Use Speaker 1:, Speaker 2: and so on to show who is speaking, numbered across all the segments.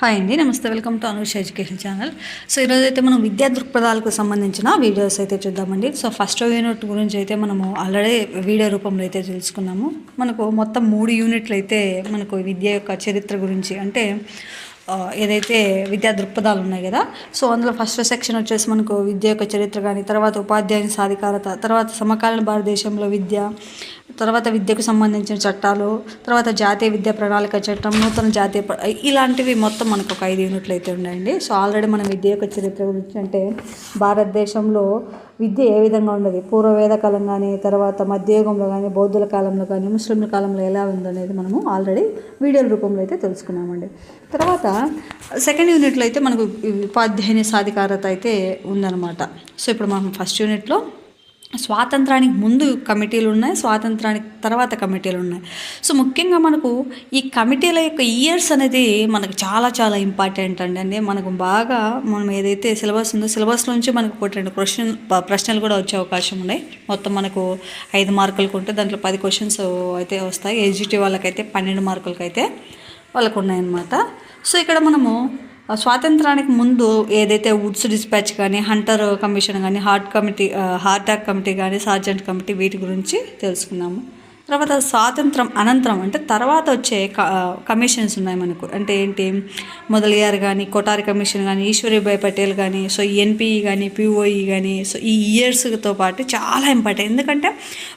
Speaker 1: Hi అండి నమస్తే. Welcome to Anush education channel. So ఈరోజు అయితే మనం విద్యా దృక్పథాలకు సంబంధించిన వీడియోస్ అయితే చూద్దామండి. సో ఫస్ట్ యూనిట్ గురించి అయితే మనము ఆల్రెడీ వీడియో రూపంలో అయితే తెలుసుకున్నాము. మనకు మొత్తం మూడు యూనిట్లు అయితే మనకు విద్య యొక్క చరిత్ర గురించి అంటే ఏదైతే విద్యా దృక్పథాలు ఉన్నాయి కదా సో అందులో ఫస్ట్ సెక్షన్ వచ్చేసి మనకు విద్య యొక్క చరిత్ర కానీ తర్వాత ఉపాధ్యాయుని సాధికారత తర్వాత సమకాలీన భారతదేశంలో విద్య తర్వాత విద్యకు సంబంధించిన చట్టాలు తర్వాత జాతీయ విద్యా ప్రణాళిక చట్టం నూతన జాతీయ ఇలాంటివి మొత్తం మనకు ఒక ఐదు యూనిట్లు అయితే ఉన్నాయండి. సో ఆల్రెడీ మనం విద్య యొక్క చరిత్ర గురించి అంటే భారతదేశంలో విద్య ఏ విధంగా ఉండదు? పూర్వవేద కాలం కానీ తర్వాత మధ్యయుగంలో కానీ బౌద్ధుల కాలంలో కానీ ముస్లింల కాలంలో ఎలా ఉందనేది మనము ఆల్రెడీ వీడియోల రూపంలో అయితే తెలుసుకున్నామండి. తర్వాత సెకండ్ యూనిట్లో అయితే మనకు ఉపాధ్యాయుని సాధికారత అయితే ఉందన్నమాట. సో ఇప్పుడు మనం ఫస్ట్ యూనిట్లో స్వాతంత్రానికి ముందు కమిటీలు ఉన్నాయి స్వాతంత్రానికి తర్వాత కమిటీలు ఉన్నాయి. సో ముఖ్యంగా మనకు ఈ కమిటీల యొక్క ఇయర్స్ అనేది మనకు చాలా చాలా ఇంపార్టెంట్ అండి. అంటే మనకు బాగా మనం ఏదైతే సిలబస్ ఉందో సిలబస్ నుంచి మనకు ఒకటి రెండు క్వశ్చన్ ప్రశ్నలు కూడా వచ్చే అవకాశం ఉన్నాయి. మొత్తం మనకు ఐదు మార్కులకు ఉంటే దాంట్లో పది క్వశ్చన్స్ అయితే వస్తాయి. ఎస్జిటి వాళ్ళకైతే పన్నెండు మార్కులకైతే వాళ్ళకు ఉన్నాయన్నమాట. సో ఇక్కడ మనము స్వాతంత్రానికి ముందు ఏదైతే వుడ్స్ డిస్పాచ్ కానీ హంటర్ కమిషన్ కానీ Hart committee Hart attack committee కానీ సార్జెంట్ కమిటీ వీటి గురించి తెలుసుకున్నాము. తర్వాత స్వాతంత్రం అనంతరం అంటే తర్వాత వచ్చే క- కమిషన్స్ ఉన్నాయి మనకు. అంటే ఏంటి? మొదలయ్యారు కానీ కొటారి కమిషన్ కానీ ఈశ్వరీభాయ్ పటేల్ కానీ సో ఎన్పిఈ కానీ పిఓఈ కానీ సో ఈ ఇయర్స్తో పాటు చాలా ఇంపార్టెంట్. ఎందుకంటే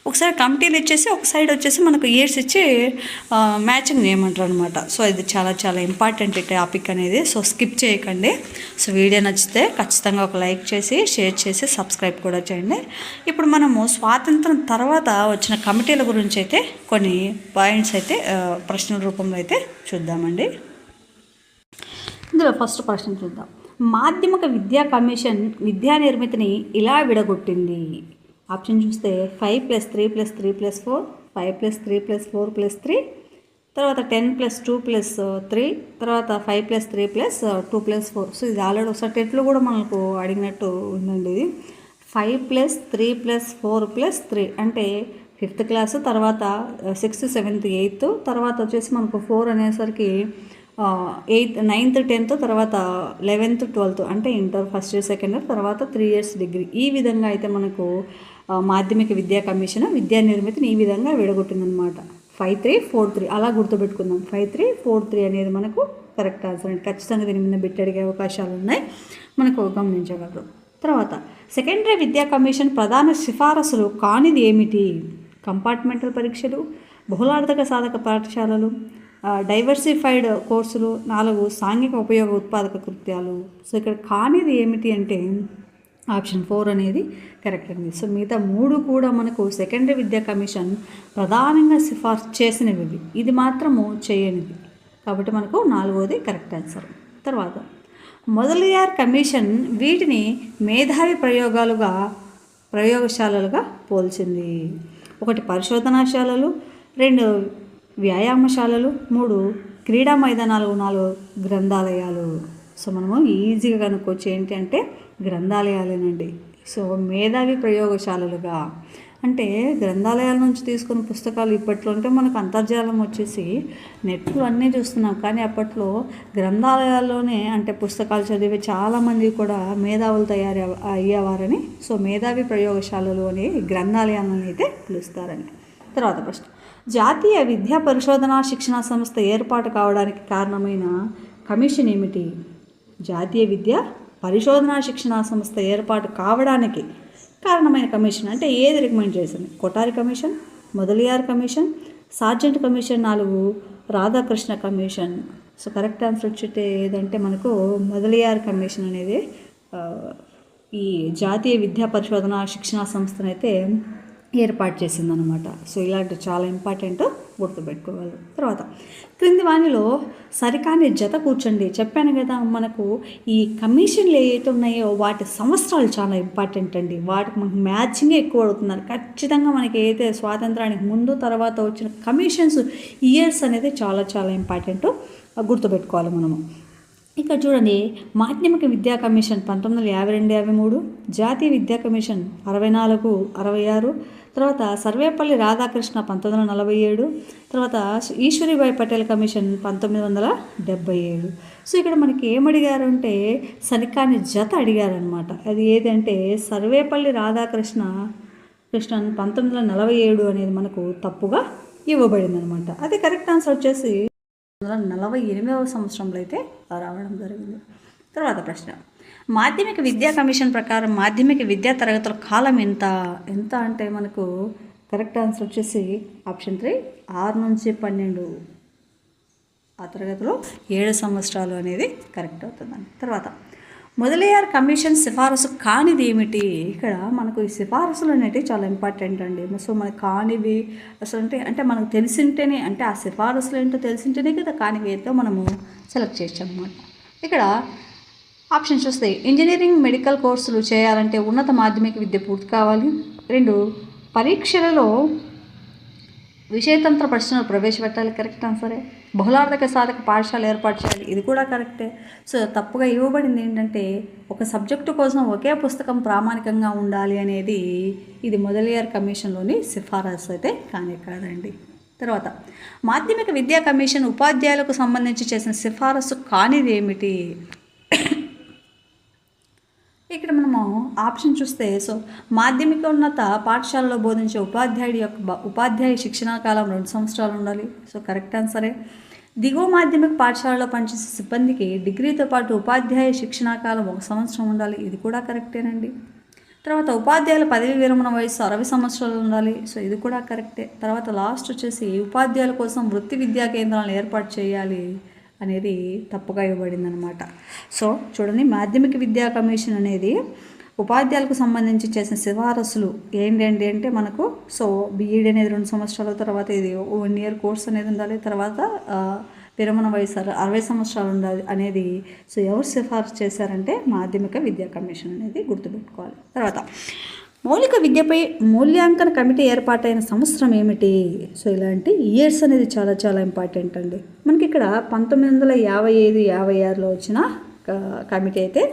Speaker 1: ఒకసారి కమిటీలు ఇచ్చేసి ఒక సైడ్ వచ్చేసి మనకు ఇయర్స్ ఇచ్చి మ్యాచింగ్ చేయమంటారు అనమాట సో ఇది చాలా చాలా ఇంపార్టెంట్ టాపిక్ అనేది. సో స్కిప్ చేయకండి. సో వీడియో నచ్చితే ఖచ్చితంగా ఒక లైక్ చేసి షేర్ చేసి సబ్స్క్రైబ్ కూడా చేయండి. ఇప్పుడు మనము స్వాతంత్రం తర్వాత వచ్చిన కమిటీల గురించి అయితే కొన్ని పాయింట్స్ అయితే ప్రశ్నల రూపంలో అయితే చూద్దామండి. ఇందులో ఫస్ట్ ప్రశ్న చూద్దాం. మాధ్యమిక విద్యా కమిషన్ విద్యా నిర్మితిని ఇలా విడగొట్టింది. ఆప్షన్ చూస్తే five plus three plus three plus four five plus three plus four plus three తర్వాత ten plus two plus three తర్వాత five plus three plus two plus four. So ఇది ఆల్రెడీ ఒకసారి టెట్లో కూడా మనకు అడిగినట్టు ఉందండి ఇది. Five plus three plus four plus three అంటే ఫిఫ్త్ క్లాస్ తర్వాత సిక్స్త్ సెవెంత్ ఎయిత్ తర్వాత వచ్చేసి మనకు ఫోర్ అనేసరికి ఎయిత్ నైన్త్ టెన్త్ తర్వాత లెవెన్త్ ట్వెల్త్ అంటే inter first year second year తర్వాత త్రీ ఇయర్స్ డిగ్రీ. ఈ విధంగా అయితే మనకు మాధ్యమిక విద్యా కమిషన్ విద్యా నిర్మితిని ఈ విధంగా విడగొట్టిందనమాట ఫైవ్ త్రీ ఫోర్ త్రీ అలా గుర్తుపెట్టుకుందాం. ఫైవ్ త్రీ ఫోర్ త్రీ అనేది మనకు కరెక్ట్ ఆన్సర్ అండి. ఖచ్చితంగా దీని మీద బిట్ అడిగే అవకాశాలు ఉన్నాయి. మనకు గమనించగలరు. తర్వాత సెకండరీ విద్యా కమిషన్ ప్రధాన సిఫారసులు కానిది ఏమిటి? కంపార్ట్మెంటల్ పరీక్షలు బహుళార్థక సాధక పాఠశాలలు డైవర్సిఫైడ్ కోర్సులు నాలుగు సాంఘిక ఉపయోగ ఉత్పాదక కృత్యాలు. సో ఇక్కడ కానిది ఏమిటి అంటే ఆప్షన్ ఫోర్ అనేది కరెక్ట్ అండి. సో మిగతా మూడు కూడా మనకు సెకండరీ విద్యా కమిషన్ ప్రధానంగా సిఫార్సు చేసినవి ఇది మాత్రము చేయనిది. కాబట్టి మనకు నాలుగోది కరెక్ట్ ఆన్సర్ తర్వాత మొదలయార్ కమిషన్ వీటిని మేధావి ప్రయోగాలుగా ప్రయోగశాలలుగా పోల్చింది. ఒకటి పరిశోధనాశాలలు రెండు వ్యాయామశాలలు మూడు క్రీడా మైదానాలు నాలుగు గ్రంథాలయాలు. సో మనము ఈజీగా కనుక్కోవచ్చు ఏంటి అంటే గ్రంథాలయాలేనండి. సో మేధావి ప్రయోగశాలలుగా. అంటే గ్రంథాలయాల నుంచి తీసుకున్న పుస్తకాలు ఇప్పట్లో అంటే మనకు అంతర్జాలం వచ్చేసి నెట్లు అన్నీ చూస్తున్నాం. కానీ అప్పట్లో గ్రంథాలయాల్లోనే అంటే పుస్తకాలు చదివే చాలామంది కూడా మేధావులు తయారు అయ్యేవారని సో మేధావి ప్రయోగశాలలు అని గ్రంథాలయాలను అయితే పిలుస్తారని. తర్వాత ప్రశ్న. జాతీయ విద్యా పరిశోధన శిక్షణ సంస్థ ఏర్పాటు కావడానికి కారణమైన కమిషన్ ఏమిటి? జాతీయ విద్య పరిశోధన శిక్షణ సంస్థ ఏర్పాటు కావడానికి కారణమైన కమిషన్ అంటే ఏది రికమెండ్ చేసింది? Kothari commission Mudaliar commission Sargent commission నాలుగు Radhakrishna commission. So correct answer వచ్చేటే ఏదంటే మనకు మొదలియార్ కమిషన్ అనేది ఈ జాతీయ విద్యా పరిశోధన శిక్షణ సంస్థనైతే ఏర్పాటు చేసిందనమాట సో ఇలాంటి చాలా ఇంపార్టెంట్ గుర్తుపెట్టుకోవాలి. తర్వాత క్రింది వానిలో సరికాని జత కూర్చోండి. చెప్పాను కదా మనకు ఈ కమిషన్లు ఏవైతే ఉన్నాయో వాటి సంవత్సరాలు చాలా ఇంపార్టెంట్ అండి. వాటికి మనకు మ్యాచింగ్ ఎక్కువ అవుతున్నారు ఖచ్చితంగా మనకి ఏదైతే స్వాతంత్రానికి ముందు తర్వాత వచ్చిన కమిషన్స్ ఇయర్స్ అనేది చాలా చాలా ఇంపార్టెంట్ గుర్తుపెట్టుకోవాలి మనము. ఇక చూడండి మాధ్యమిక విద్యా కమిషన్ పంతొమ్మిది వందల యాభై రెండు యాభై మూడు జాతీయ విద్యా కమిషన్ అరవై నాలుగు అరవై ఆరు తర్వాత సర్వేపల్లి రాధాకృష్ణ పంతొమ్మిది వందల నలభై ఏడు తర్వాత ఈశ్వరీబాయి పటేల్ కమిషన్ పంతొమ్మిది వందల డెబ్బై ఏడు. సో ఇక్కడ మనకి ఏమడిగారంటే అడిగారు సరికాని జత అడిగారనమాట అది ఏదంటే సర్వేపల్లి రాధాకృష్ణ కృష్ణన్ పంతొమ్మిది వందల నలభై ఏడు అనేది మనకు తప్పుగా ఇవ్వబడింది అనమాట అది కరెక్ట్ ఆన్సర్ వచ్చేసి పంతొమ్మిది వందల నలభై ఎనిమిదవ సంవత్సరంలో అయితే రావడం జరిగింది. తర్వాత ప్రశ్న. మాధ్యమిక విద్యా కమిషన్ ప్రకారం మాధ్యమిక విద్యా తరగతుల కాలం ఎంత? ఎంత అంటే మనకు కరెక్ట్ ఆన్సర్ వచ్చేసి ఆప్షన్ త్రీ ఆరు నుంచి పన్నెండు. ఆ తరగతిలో ఏడు సంవత్సరాలు అనేది కరెక్ట్ అవుతుందండి. తర్వాత మొదలయ్యారు కమిషన్ సిఫారసు కానిది ఏమిటి? ఇక్కడ మనకు ఈ సిఫారసులు అనేవి చాలా ఇంపార్టెంట్ అండి. సో మనకి కానివి అసలు అంటే అంటే మనకు తెలిసింటేనే అంటే ఆ సిఫారసులు ఏంటో తెలిసింటేనే కదా కానివి ఏంటో మనము సెలెక్ట్ చేయొచ్చు అనమాట ఇక్కడ ఆప్షన్ చూస్తే ఇంజనీరింగ్ మెడికల్ కోర్సులు చేయాలంటే ఉన్నత మాధ్యమిక విద్య పూర్తి కావాలి. రెండు పరీక్షలలో విషయతంత్ర ప్రశ్నలు ప్రవేశపెట్టాలి. కరెక్ట్ ఆన్సరే బహుళార్థక సాధక పాఠశాల ఏర్పాటు చేయాలి. ఇది కూడా కరెక్టే సో తప్పుగా ఇవ్వబడింది ఏంటంటే ఒక సబ్జెక్టు కోసం ఒకే పుస్తకం ప్రామాణికంగా ఉండాలి అనేది ఇది మొదలయ్యార్ కమిషన్లోని సిఫారసు అయితే కానీ కాదండి. తర్వాత మాధ్యమిక విద్యా కమిషన్ ఉపాధ్యాయులకు సంబంధించి చేసిన సిఫారసు కానిది ఏమిటి ఇక్కడ మనము ఆప్షన్ చూస్తే సో మాధ్యమిక ఉన్నత పాఠశాలలో బోధించే ఉపాధ్యాయుడి యొక్క ఉపాధ్యాయ శిక్షణా కాలం రెండు సంవత్సరాలు ఉండాలి. సో కరెక్ట్ ఆన్సరే. దిగువ మాధ్యమిక పాఠశాలలో పనిచేసే సిబ్బందికి డిగ్రీతో పాటు ఉపాధ్యాయ శిక్షణా కాలం ఒక సంవత్సరం ఉండాలి. ఇది కూడా కరెక్టేనండి. తర్వాత ఉపాధ్యాయుల పదవి విరమణ వయసు అరవై సంవత్సరాలు ఉండాలి. సో ఇది కూడా కరెక్టే. తర్వాత లాస్ట్ వచ్చేసి ఉపాధ్యాయుల కోసం వృత్తి విద్యా కేంద్రాలను ఏర్పాటు చేయాలి. అనేది తప్పుగా ఇవ్వబడింది అనమాట సో చూడండి మాధ్యమిక విద్యా కమిషన్ అనేది ఉపాధ్యాయులకు సంబంధించి చేసిన సిఫారసులు ఏంటండి అంటే మనకు సో బీఈడి అనేది రెండు సంవత్సరాల తర్వాత ఇది వన్ ఇయర్ కోర్స్ అనేది ఉండాలి తర్వాత విరమణ వయసు అరవై సంవత్సరాలు ఉండాలి అనేది సో ఎవరు సిఫారసు చేశారంటే మాధ్యమిక విద్యా కమిషన్ అనేది గుర్తుపెట్టుకోవాలి. తర్వాత మౌలిక విద్యపై మూల్యాంకన కమిటీ ఏర్పాటైన సంవత్సరం ఏమిటి? సో ఇలాంటి ఇయర్స్ అనేది చాలా చాలా ఇంపార్టెంట్ అండి. మనకి ఇక్కడ పంతొమ్మిది వందల యాభై ఐదు యాభై ఆరులో వచ్చిన కమిటీ అయితే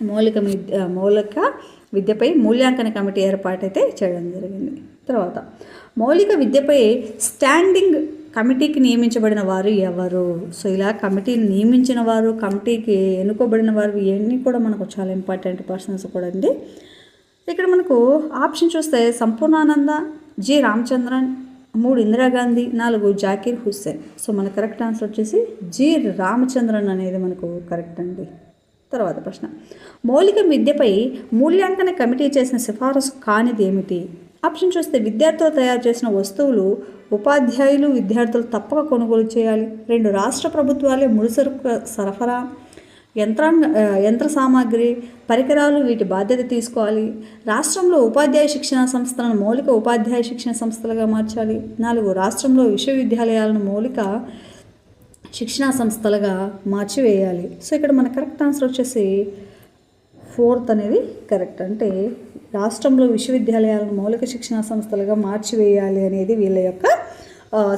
Speaker 1: మౌలిక విద్య మౌలిక విద్యపై మూల్యాంకన కమిటీ ఏర్పాటైతే చేయడం జరిగింది. తర్వాత మౌలిక విద్యపై స్టాండింగ్ కమిటీకి నియమించబడిన వారు ఎవరు? సో ఇలా కమిటీని నియమించిన వారు కమిటీకి ఎన్నుకోబడిన వారు ఇవన్నీ కూడా మనకు చాలా ఇంపార్టెంట్ పర్సన్స్ కూడా అండి. ఇక్కడ మనకు ఆప్షన్ చూస్తే సంపూర్ణానంద జి. రామచంద్రన్ మూడు ఇందిరాగాంధీ నాలుగు జాకీర్ హుస్సేన్. సో మన కరెక్ట్ ఆన్సర్ వచ్చేసి జి. రామచంద్రన్ అనేది మనకు కరెక్ట్ అండి. తర్వాత ప్రశ్న. మౌలిక విద్యపై మూల్యాంకన కమిటీ చేసిన సిఫారసు కానిది ఏమిటి? ఆప్షన్ చూస్తే విద్యార్థులు తయారు చేసిన వస్తువులు ఉపాధ్యాయులు విద్యార్థులు తప్పక కొనుగోలు చేయాలి. రెండు రాష్ట్ర ప్రభుత్వాలే ముడిసరుకు సరఫరా యంత్రాంగ యంత్ర సామాగ్రి పరికరాలు వీటి బాధ్యత తీసుకోవాలి. రాష్ట్రంలో ఉపాధ్యాయ శిక్షణ సంస్థలను మౌలిక ఉపాధ్యాయ శిక్షణ సంస్థలుగా మార్చాలి. నాలుగు రాష్ట్రంలో విశ్వవిద్యాలయాలను మౌలిక శిక్షణా సంస్థలుగా మార్చివేయాలి. సో ఇక్కడ మన కరెక్ట్ ఆన్సర్ వచ్చేసి ఫోర్త్ అనేది కరెక్ట్. అంటే రాష్ట్రంలో విశ్వవిద్యాలయాలను మౌలిక శిక్షణా సంస్థలుగా మార్చివేయాలి అనేది వీళ్ళ యొక్క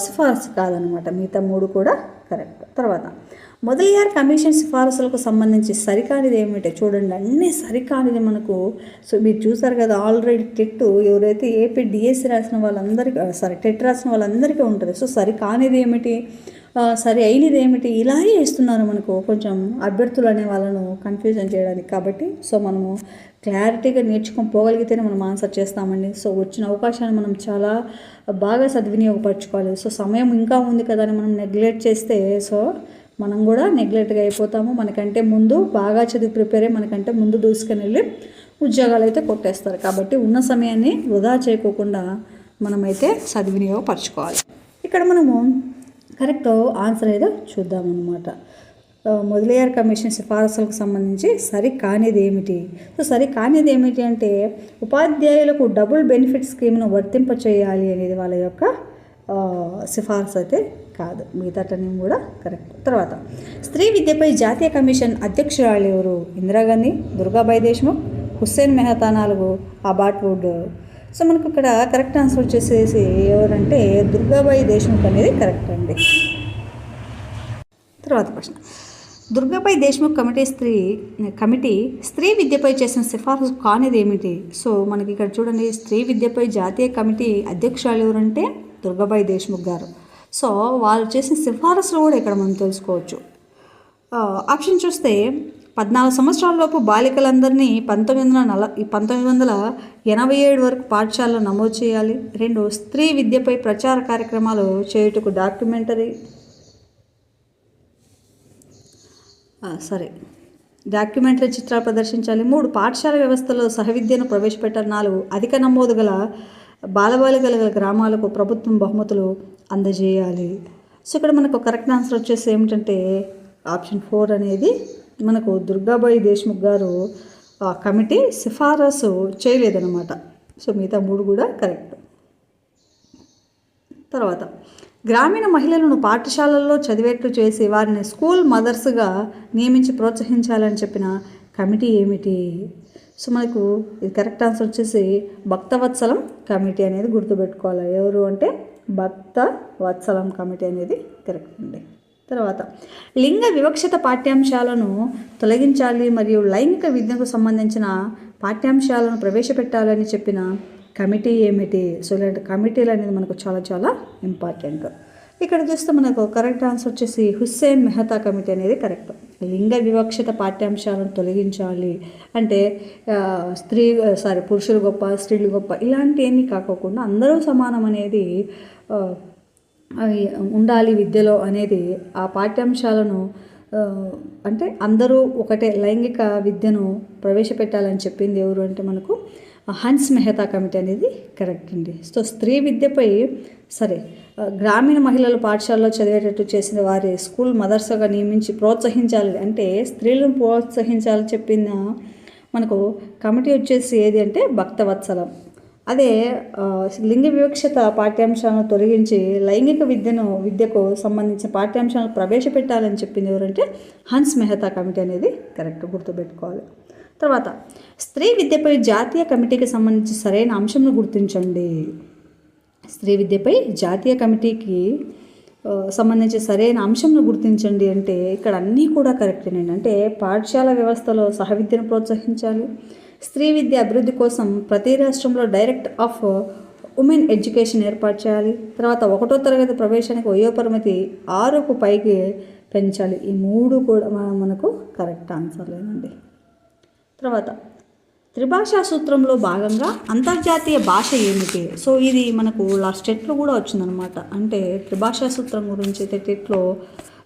Speaker 1: సిఫారసు కాదనమాట. మిగతా మూడు కూడా కరెక్ట్. తర్వాత మొదలయ్యారు కమిషన్ సిఫారసులకు సంబంధించి సరికానిది ఏమిటో? చూడండి అన్నీ సరికానిది మనకు సో మీరు చూసారు కదా ఆల్రెడీ టెట్ ఎవరైతే ఏపీ డిఎస్సి రాసిన వాళ్ళందరికీ సారీ టెట్ రాసిన వాళ్ళందరికీ ఉంటుంది. సో సరికానిది ఏమిటి? సరి అయినది ఏమిటి? ఇలాగే ఇస్తున్నారు మనకు. కొంచెం అభ్యర్థులు అనే వాళ్ళను కన్ఫ్యూజన్ చేయడానికి. కాబట్టి సో మనము క్లారిటీగా నేర్చుకొని పోగలిగితేనే మనం ఆన్సర్ చేస్తామండి. సో వచ్చిన అవకాశాన్ని మనం చాలా బాగా సద్వినియోగపరచుకోవాలి. సో సమయం ఇంకా ఉంది కదా అని మనం నెగ్లెక్ట్ చేస్తే సో మనం కూడా నెగ్లెక్ట్గా అయిపోతాము. మనకంటే ముందు బాగా చదివి ప్రిపేర్ అయ్యి మనకంటే ముందు దూసుకొని వెళ్ళి ఉద్యోగాలు అయితే కొట్టేస్తారు. కాబట్టి ఉన్న సమయాన్ని వృధా చేయకోకుండా మనమైతే సద్వినియోగపరచుకోవాలి. ఇక్కడ మనము కరెక్ట్ ఆన్సర్ అయితే చూద్దామన్నమాట. మొదలయ్యారు కమిషన్ సిఫారసులకు సంబంధించి సరి కానిది ఏమిటి? సో సరి కానిది ఏమిటి అంటే ఉపాధ్యాయులకు డబుల్ బెనిఫిట్ స్కీమ్ను వర్తింప చేయాలి అనేది వాళ్ళ యొక్క సిఫార్సు అయితే కాదు. మిగతాటన్నీ కూడా కరెక్ట్. తర్వాత స్త్రీ విద్యపై జాతీయ కమిషన్ అధ్యక్షురాలు ఎవరు? ఇందిరాగాంధీ దుర్గాబాయి దేశ్ముఖ్ హుస్సేన్ మెహతా నాలుగు అబాట్వుడ్ సో మనకు ఇక్కడ కరెక్ట్ ఆన్సర్ వచ్చేసేసి ఎవరంటే దుర్గాబాయి దేశ్ముఖ్ అనేది కరెక్ట్ అండి. తర్వాత ప్రశ్న. దుర్గపై దేశ్ముఖ్ కమిటీ స్త్రీ కమిటీ స్త్రీ విద్యపై చేసిన సిఫారసు కానిది ఏమిటి సో మనకి ఇక్కడ చూడండి స్త్రీ విద్యపై జాతీయ కమిటీ అధ్యక్షురాలు ఎవరంటే దుర్గబాయి దేశ్ముఖ్ గారు. సో వాళ్ళు చేసిన సిఫారసులు కూడా ఇక్కడ మనం తెలుసుకోవచ్చు. ఆప్షన్ చూస్తే పద్నాలుగు సంవత్సరాలలోపు బాలికలందరినీ పంతొమ్మిది వందల నల పంతొమ్మిది వందల ఎనభై ఏడు వరకు పాఠశాలలో నమోదు చేయాలి. రెండు స్త్రీ విద్యపై ప్రచార కార్యక్రమాలు చేయుటకు డాక్యుమెంటరీ ఆ, సరే. డాక్యుమెంటరీ చిత్రాలు ప్రదర్శించాలి. మూడు పాఠశాల వ్యవస్థలో సహవిద్యను ప్రవేశపెట్టాలి నాలుగు అధిక నమోదు గల బాలబాలికల గల గ్రామాలకు ప్రభుత్వం బహుమతులు అందజేయాలి. సో ఇక్కడ మనకు కరెక్ట్ ఆన్సర్ వచ్చేసి ఏమిటంటే ఆప్షన్ ఫోర్ అనేది మనకు దుర్గాబాయి దేశ్ముఖ్ గారు కమిటీ సిఫారసు చేయలేదన్నమాట. సో మిగతా మూడు కూడా కరెక్ట్. తర్వాత గ్రామీణ మహిళలను పాఠశాలల్లో చదివేట్లు చేసి వారిని స్కూల్ మదర్స్గా నియమించి ప్రోత్సహించాలని చెప్పిన కమిటీ ఏమిటి? సో మనకు ఇది కరెక్ట్ ఆన్సర్ వచ్చేసి భక్తవత్సలం కమిటీ అనేది గుర్తుపెట్టుకోవాలి. ఎవరు అంటే భక్త వత్సలం కమిటీ అనేది కరెక్ట్ అండి. తర్వాత లింగ వివక్షత పాఠ్యాంశాలను తొలగించాలి మరియు లైంగిక విద్యకు సంబంధించిన పాఠ్యాంశాలను ప్రవేశపెట్టాలని చెప్పిన కమిటీ ఏమిటి? సో ఇలాంటి కమిటీలు అనేది మనకు చాలా చాలా ఇంపార్టెంట్ ఇక్కడ చూస్తే మనకు కరెక్ట్ ఆన్సర్ వచ్చేసి హుస్సేన్ మెహతా కమిటీ అనేది కరెక్ట్ లింగ వివక్షత పాఠ్యాంశాలను తొలగించాలి. అంటే స్త్రీ సారీ పురుషులు గొప్ప స్త్రీలు గొప్ప ఇలాంటివన్నీ కాకోకుండా అందరూ సమానం అనేది ఉండాలి విద్యలో అనేది ఆ పాఠ్యాంశాలను అంటే అందరూ ఒకటే లైంగిక విద్యను ప్రవేశపెట్టాలని చెప్పింది ఎవరు అంటే మనకు హన్స్ మెహతా కమిటీ అనేది కరెక్ట్ అండి. సో స్త్రీ విద్యపై సరే గ్రామీణ మహిళలు పాఠశాలలో చదివేటట్టు చేసిన వారి స్కూల్ మదర్సగా నియమించి ప్రోత్సహించాలి అంటే స్త్రీలను ప్రోత్సహించాలి చెప్పిన మనకు కమిటీ వచ్చేసి ఏది అంటే భక్తవత్సలం. అదే లింగ వివక్షత పాఠ్యాంశాలను తొలగించి లైంగిక విద్యను విద్యకు సంబంధించిన పాఠ్యాంశాలను ప్రవేశపెట్టాలని చెప్పింది ఎవరంటే హన్స్ మెహతా కమిటీ అనేది కరెక్ట్ గుర్తుపెట్టుకోవాలి. తర్వాత స్త్రీ విద్యపై జాతీయ కమిటీకి సంబంధించి సరైన అంశంను గుర్తించండి. స్త్రీ విద్యపై జాతీయ కమిటీకి సంబంధించి సరైన అంశంను గుర్తించండి అంటే ఇక్కడ అన్నీ కూడా కరెక్టేనండి. అంటే పాఠశాల వ్యవస్థలో సహవిద్యను ప్రోత్సహించాలి. స్త్రీ విద్య అభివృద్ధి కోసం ప్రతి రాష్ట్రంలో డైరెక్ట్ ఆఫ్ ఉమెన్ ఎడ్యుకేషన్ ఏర్పాటు చేయాలి. తర్వాత ఒకటో తరగతి ప్రవేశానికి వయోపరిమితి ఆరుకు పైకి పెంచాలి. ఈ మూడు కూడా మనకు కరెక్ట్ ఆన్సర్లేనండి. తర్వాత త్రిభాషా సూత్రంలో భాగంగా అంతర్జాతీయ భాష ఏమిటి? సో ఇది మనకు లాస్ట్ టెట్లో కూడా వచ్చిందనమాట అంటే త్రిభాషా సూత్రం గురించి అయితే టెట్లో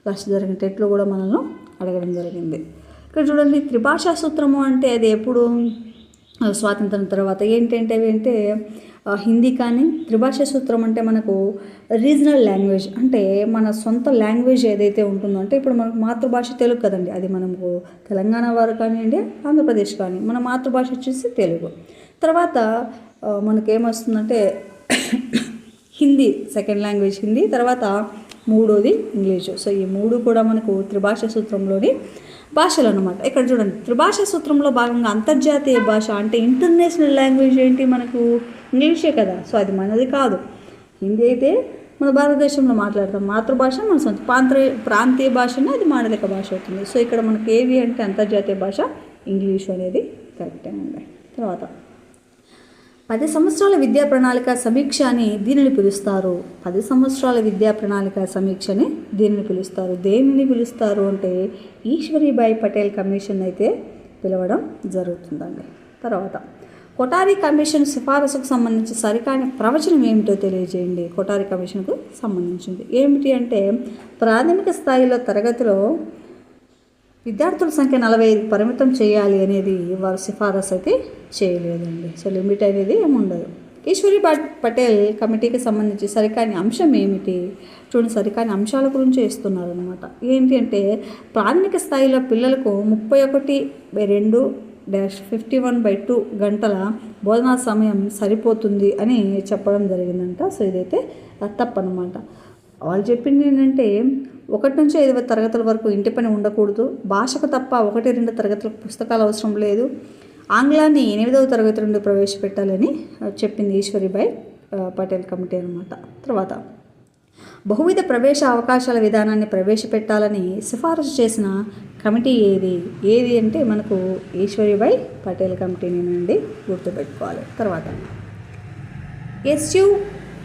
Speaker 1: లాస్ట్ జరిగిన టెట్లో కూడా మనల్ని అడగడం జరిగింది. ఇక్కడ చూడండి త్రిభాషా సూత్రము అంటే అది ఎప్పుడు? స్వాతంత్రం తర్వాత ఏంటంటే అవి అంటే హిందీ కానీ త్రిభాషా సూత్రం అంటే మనకు రీజనల్ లాంగ్వేజ్ అంటే మన సొంత లాంగ్వేజ్ ఏదైతే ఉంటుందో అంటే ఇప్పుడు మనకు మాతృభాష తెలుగు కదండి. అది మనకు తెలంగాణ వారు కానివ్వండి ఆంధ్రప్రదేశ్ కానీ మన మాతృభాష వచ్చేసి తెలుగు. తర్వాత మనకేమొస్తుందంటే హిందీ సెకండ్ లాంగ్వేజ్ హిందీ తర్వాత మూడోది ఇంగ్లీషు. సో ఈ మూడు కూడా మనకు త్రిభాష సూత్రంలోని భాషలు అనమాట ఇక్కడ చూడండి త్రిభాష సూత్రంలో భాగంగా అంతర్జాతీయ భాష అంటే ఇంటర్నేషనల్ లాంగ్వేజ్ ఏంటి మనకు? ఇంగ్లీషే కదా. సో అది మనది కాదు. హిందీ అయితే మన భారతదేశంలో మాట్లాడతాం. మాతృభాష మన సొంత ప్రాంతీయ ప్రాంతీయ భాషనే అది మాండలిక భాష అవుతుంది. సో ఇక్కడ మనకి ఏవి అంటే అంతర్జాతీయ భాష ఇంగ్లీష్ అనేది కరెక్టేనండి తర్వాత పది సంవత్సరాల విద్యా ప్రణాళిక సమీక్ష అని దీనిని పిలుస్తారు. పది సంవత్సరాల విద్యా ప్రణాళిక సమీక్షని దీనిని పిలుస్తారు. దేనిని పిలుస్తారు అంటే ఈశ్వరీబాయి పటేల్ కమిషన్ అయితే పిలవడం జరుగుతుందండి. తర్వాత కొటారి కమిషన్ సిఫారసుకు సంబంధించి సరికాని ప్రవచనం ఏమిటో తెలియజేయండి. కొటారి కమిషన్కు సంబంధించింది. ఏమిటి అంటే ప్రాథమిక స్థాయిలో తరగతిలో విద్యార్థుల సంఖ్య నలభై ఐదు పరిమితం చేయాలి అనేది వారు సిఫారసు అయితే చేయలేదండి. సో లిమిట్ అనేది ఏముండదు ఈశ్వరి పటేల్ కమిటీకి సంబంధించి సరికాని అంశం ఏమిటి? చూడండి సరికాని అంశాల గురించి ఇస్తున్నారు అనమాట ఏంటి అంటే ప్రాథమిక స్థాయిలో పిల్లలకు ముప్పై ఒకటి రెండు dash fifty one by two గంటల బోధనా సమయం సరిపోతుంది అని చెప్పడం జరిగిందంట. సో ఇదైతే తప్పనమాట. వాళ్ళు చెప్పింది ఏంటంటే ఒకటి నుంచి ఐదవ తరగతుల వరకు ఇంటి పని ఉండకూడదు. భాషకు తప్ప ఒకటి రెండు తరగతులకు పుస్తకాలు అవసరం లేదు. ఆంగ్లాన్ని ఎనిమిదవ తరగతి నుండి ప్రవేశపెట్టాలని చెప్పింది ఈశ్వరిబాయ్ పటేల్ కమిటీ అనమాట తర్వాత బహువిధ ప్రవేశ అవకాశాల విధానాన్ని ప్రవేశపెట్టాలని సిఫారసు చేసిన కమిటీ ఏది? ఏది అంటే మనకు ఈశ్వరిబాయి పటేల్ కమిటీని నుండి గుర్తుపెట్టుకోవాలి. తర్వాత ఎస్యు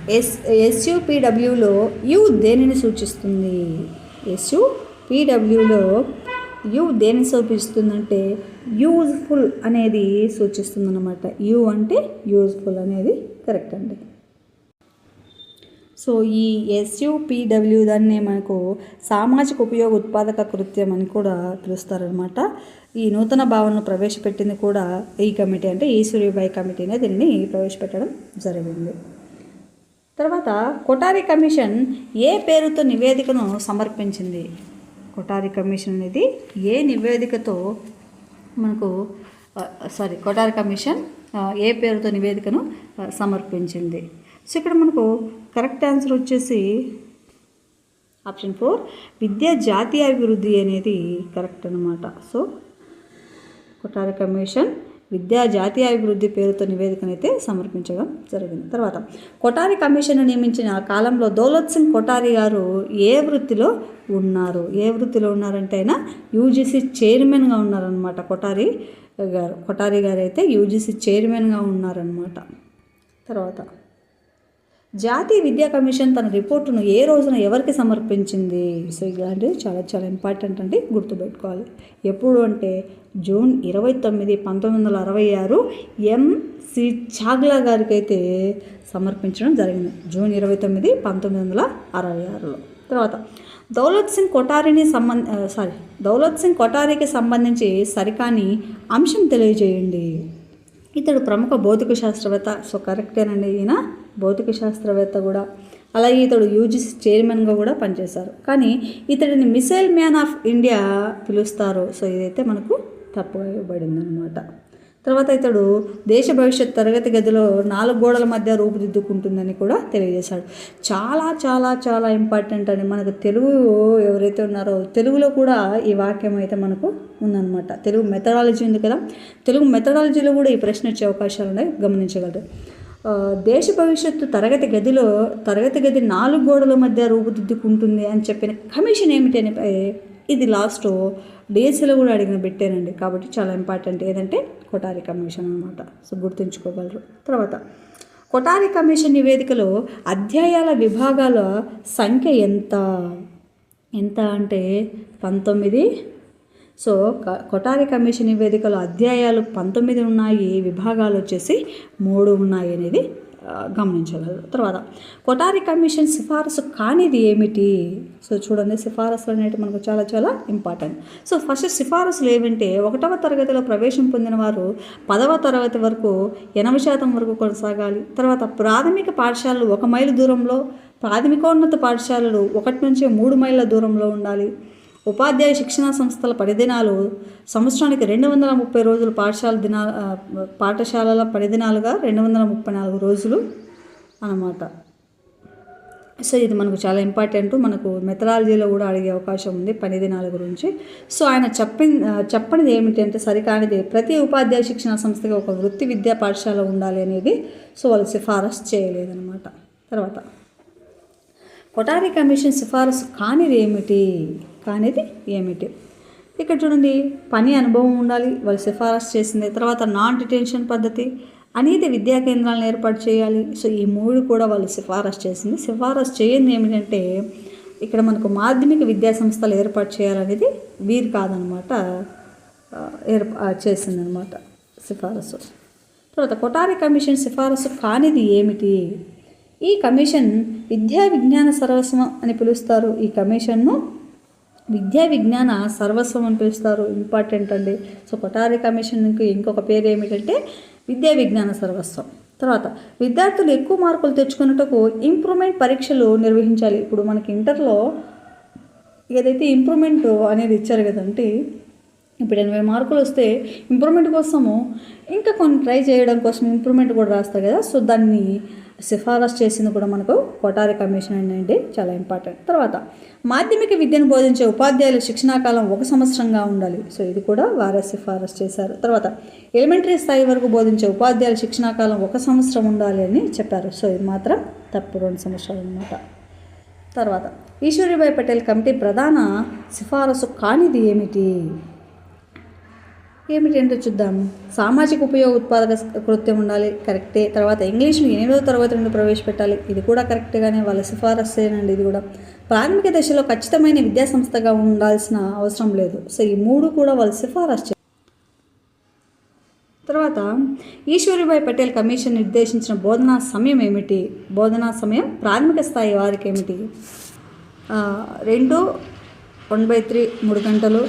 Speaker 1: ఎస్ ఎస్యుపిడబ్ల్యూలో యు దేనిని సూచిస్తుంది? ఎస్యు పీడబ్ల్యూలో యు దేనిని సూచిస్తుందంటే యూజ్ఫుల్ అనేది సూచిస్తుంది అనమాట యు అంటే యూజ్ఫుల్ అనేది కరెక్ట్ అండి. సో ఈ ఎస్యుపిడబ్ల్యూ దాన్ని మనకు సామాజిక ఉపయోగ ఉత్పాదక కృత్యం అని కూడా పిలుస్తారనమాట ఈ నూతన భావనను ప్రవేశపెట్టింది కూడా ఈ కమిటీ అంటే ఈశ్వరీబాయి కమిటీనే దీన్ని ప్రవేశపెట్టడం జరిగింది. తర్వాత కొటారి కమిషన్ ఏ పేరుతో నివేదికను సమర్పించింది? కొటారి కమిషన్ అనేది ఏ నివేదికతో మనకు సారీ కొటారి కమిషన్ ఏ పేరుతో నివేదికను సమర్పించింది? సో ఇక్కడ మనకు కరెక్ట్ ఆన్సర్ వచ్చేసి ఆప్షన్ ఫోర్ విద్యా జాతీయ అభివృద్ధి అనేది కరెక్ట్ అనమాట సో కొటారి కమిషన్ విద్యా జాతీయ అభివృద్ధి పేరుతో నివేదికను అయితే సమర్పించడం జరిగింది. తర్వాత కొటారి కమిషన్ నియమించిన కాలంలో దౌలత్ సింగ్ కొటారి గారు ఏ వృత్తిలో ఉన్నారు? ఏ వృత్తిలో ఉన్నారంటే ఆయన యూజీసీ చైర్మన్గా ఉన్నారనమాట కొటారి గారు. కొటారి గారు అయితే యూజీసీ చైర్మన్గా ఉన్నారనమాట తర్వాత జాతీయ విద్యా కమిషన్ తన రిపోర్టును ఏ రోజున ఎవరికి సమర్పించింది? సో ఇలాంటివి చాలా చాలా ఇంపార్టెంట్ అండి. గుర్తుపెట్టుకోవాలి. ఎప్పుడు అంటే జూన్ ఇరవై తొమ్మిది పంతొమ్మిది వందల అరవై ఆరు ఎంసి చాగ్లా గారికి అయితే సమర్పించడం జరిగింది. జూన్ ఇరవై తొమ్మిది పంతొమ్మిది వందల అరవై ఆరులో. తర్వాత దౌలత్ సింగ్ కొటారిని సంబంధ సారీ దౌలత్ సింగ్ కొటారికి సంబంధించి సరికాని అంశం తెలియజేయండి. ఇతడు ప్రముఖ భౌతిక శాస్త్రవేత్త సో కరెక్టేనండి ఈయన భౌతిక శాస్త్రవేత్త కూడా. అలాగే ఇతడు యూజీసీ చైర్మన్గా కూడా పనిచేశారు. కానీ ఇతడిని మిసైల్ మ్యాన్ ఆఫ్ ఇండియా పిలుస్తారు సో ఇదైతే మనకు తప్పుగా ఇవ్వబడింది అనమాట తర్వాత ఇతడు దేశ భవిష్యత్ తరగతి గదిలో నాలుగు గోడల మధ్య రూపుదిద్దుకుంటుందని కూడా తెలియజేశాడు. చాలా చాలా చాలా ఇంపార్టెంట్ అని మనకు తెలుగు ఎవరైతే ఉన్నారో తెలుగులో కూడా ఈ వాక్యం అయితే మనకు ఉందన్నమాట. తెలుగు మెథడాలజీ ఉంది కదా? తెలుగు మెథడాలజీలో కూడా ఈ ప్రశ్న వచ్చే అవకాశాలు ఉన్నాయి. గమనించగలరు. దేశ భవిష్యత్తు తరగతి గదిలో తరగతి గది నాలుగు గోడల మధ్య రూపుదిద్దుకుంటుంది అని చెప్పిన కమిషన్ ఏమిటి అని ఇది లాస్ట్ డిఎస్సీలో కూడా అడిగిన పెట్టానండి. కాబట్టి చాలా ఇంపార్టెంట్ ఏదంటే కొటారి కమిషన్ అనమాట సో గుర్తుంచుకోగలరు. తర్వాత కొటారి కమిషన్ నివేదికలో అధ్యాయాల విభాగాల సంఖ్య ఎంత? ఎంత అంటే పంతొమ్మిది. సో క- కొటారి కమిషన్ నివేదికలో అధ్యాయాలు పంతొమ్మిది ఉన్నాయి విభాగాలు వచ్చేసి మూడు ఉన్నాయి అనేది గమనించగలరు తర్వాత కొటారి కమిషన్ సిఫారసు కానిది ఏమిటి? సో చూడండి సిఫారసులు అనేవి మనకు చాలా చాలా ఇంపార్టెంట్ సో ఫస్ట్ సిఫారసులు ఏమంటే ఒకటవ తరగతిలో ప్రవేశం పొందిన వారు పదవ తరగతి వరకు ఎనభై శాతం వరకు కొనసాగాలి. తర్వాత ప్రాథమిక పాఠశాలలు ఒక మైలు దూరంలో ప్రాథమికోన్నత పాఠశాలలు ఒకటి నుంచి మూడు మైళ్ళ దూరంలో ఉండాలి. ఉపాధ్యాయ శిక్షణా సంస్థల పడిదినాలు సంవత్సరానికి రెండు వందల ముప్పై రోజులు పాఠశాల దినా పాఠశాలల పడిదినాలుగా రెండు వందల ముప్పై నాలుగు రోజులు అన్నమాట. సో ఇది మనకు చాలా ఇంపార్టెంట్. మనకు మెథడాలజీలో కూడా అడిగే అవకాశం ఉంది పని దినాల గురించి. సో ఆయన చెప్పి చెప్పనిది ఏమిటి అంటే సరికానిది ప్రతి ఉపాధ్యాయ శిక్షణ సంస్థకి ఒక వృత్తి విద్యా పాఠశాల ఉండాలి అనేది సో వాళ్ళు సిఫారసు చేయలేదన్నమాట. తర్వాత కొటారి కమిషన్ సిఫారసు కానిది ఏమిటి? అనేది ఏమిటి? ఇక్కడ చూడండి పని అనుభవం ఉండాలి వాళ్ళు సిఫారసు చేసింది తర్వాత నాన్ డిటెన్షన్ పద్ధతి అనేది విద్యా కేంద్రాలను ఏర్పాటు చేయాలి. సో ఈ మూడు కూడా వాళ్ళు సిఫారసు చేసింది. సిఫారసు చేయండి ఏమిటంటే ఇక్కడ మనకు మాధ్యమిక విద్యా సంస్థలు ఏర్పాటు చేయాలనేది వీరు కాదనమాట ఏర్పా చేసిందనమాట సిఫారసు. తర్వాత కొటారి కమిషన్ సిఫారసు కానిది ఏమిటి? ఈ కమిషన్ విద్యా విజ్ఞాన సర్వస్వం అని పిలుస్తారు. ఈ కమిషన్ను విద్యా విజ్ఞాన సర్వస్వం అని పిలుస్తారు. ఇంపార్టెంట్ అండి. సో కొటారి కమిషన్కి ఇంకొక పేరు ఏమిటంటే విద్యా విజ్ఞాన సర్వస్వం. తర్వాత విద్యార్థులు ఎక్కువ మార్కులు తెచ్చుకున్నట్టుకు ఇంప్రూవ్మెంట్ పరీక్షలు నిర్వహించాలి. ఇప్పుడు మనకి ఇంటర్లో ఏదైతే ఇంప్రూవ్మెంట్ అనేది ఇచ్చారు కదంటే ఇప్పుడు ఎనభై మార్కులు వస్తే ఇంప్రూవ్మెంట్ కోసము ఇంకా కొన్ని ట్రై చేయడం కోసం ఇంప్రూవ్మెంట్ కూడా రాస్తారు కదా. సో దాన్ని సిఫారసు చేసింది కూడా మనకు కోటారి కమిషన్ అనేది చాలా ఇంపార్టెంట్ తర్వాత మాధ్యమిక విద్యను బోధించే ఉపాధ్యాయుల శిక్షణాకాలం ఒక సంవత్సరంగా ఉండాలి. సో ఇది కూడా వారే సిఫారసు చేశారు. తర్వాత ఎలిమెంటరీ స్థాయి వరకు బోధించే ఉపాధ్యాయుల శిక్షణాకాలం ఒక సంవత్సరం ఉండాలి అని చెప్పారు. సో ఇది మాత్రం తప్పు రెండు సంవత్సరాలు అనమాట తర్వాత ఈశ్వరీబాయి పటేల్ కమిటీ ప్రధాన సిఫారసు కానిది ఏమిటి? ఏమిటి చూద్దాం. సామాజిక ఉపయోగ ఉత్పాదక కృత్యం ఉండాలి కరెక్టే. తర్వాత ఇంగ్లీష్ను ఎనిమిదవ తరగతి నుండి ప్రవేశపెట్టాలి. ఇది కూడా కరెక్ట్గానే వాళ్ళ సిఫారసేనండి ఇది కూడా. ప్రాథమిక దశలో ఖచ్చితమైన విద్యా సంస్థగా ఉండాల్సిన అవసరం లేదు. సో ఈ మూడు కూడా వాళ్ళు సిఫారసు తర్వాత ఈశ్వరిభాయ్ పటేల్ కమిషన్ నిర్దేశించిన బోధనా సమయం ఏమిటి? బోధనా సమయం ప్రాథమిక స్థాయి వారికి ఏమిటి? రెండు వన్ బై త్రీ మూడు గంటలు.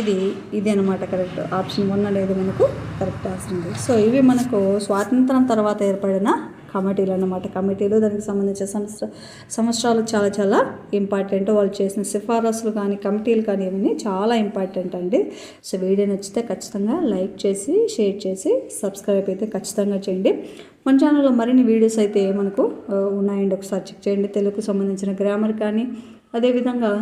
Speaker 1: ఇది ఇది అనమాట కరెక్ట్ ఆప్షన్ వన్ అనేది మనకు కరెక్ట్ ఆన్సర్ ఉంది. సో ఇవి మనకు స్వాతంత్రం తర్వాత ఏర్పడిన కమిటీలు అన్నమాట. కమిటీలు దానికి సంబంధించిన సంవత్సర సంవత్సరాలు చాలా చాలా ఇంపార్టెంట్ వాళ్ళు చేసిన సిఫారసులు కానీ కమిటీలు కానీ ఇవన్నీ చాలా ఇంపార్టెంట్ అండి. సో వీడియో నచ్చితే ఖచ్చితంగా లైక్ చేసి షేర్ చేసి సబ్స్క్రైబ్ అయితే ఖచ్చితంగా చేయండి. మన ఛానల్లో మరిన్ని వీడియోస్ అయితే మనకు ఉన్నాయండి. ఒకసారి చెక్ చేయండి. తెలుగుకు సంబంధించిన గ్రామర్ కానీ అదేవిధంగా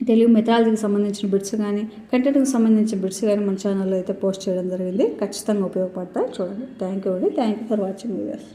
Speaker 1: తెలుగు మెథాలజీకి సంబంధించిన బిట్స్ కానీ కంటెంట్కి సంబంధించిన బిట్స్ కానీ మన ఛానల్లో అయితే పోస్ట్ చేయడం జరిగింది. ఖచ్చితంగా ఉపయోగపడతాయి. చూడండి. థ్యాంక్ యూ అండి. Thank you for watching videos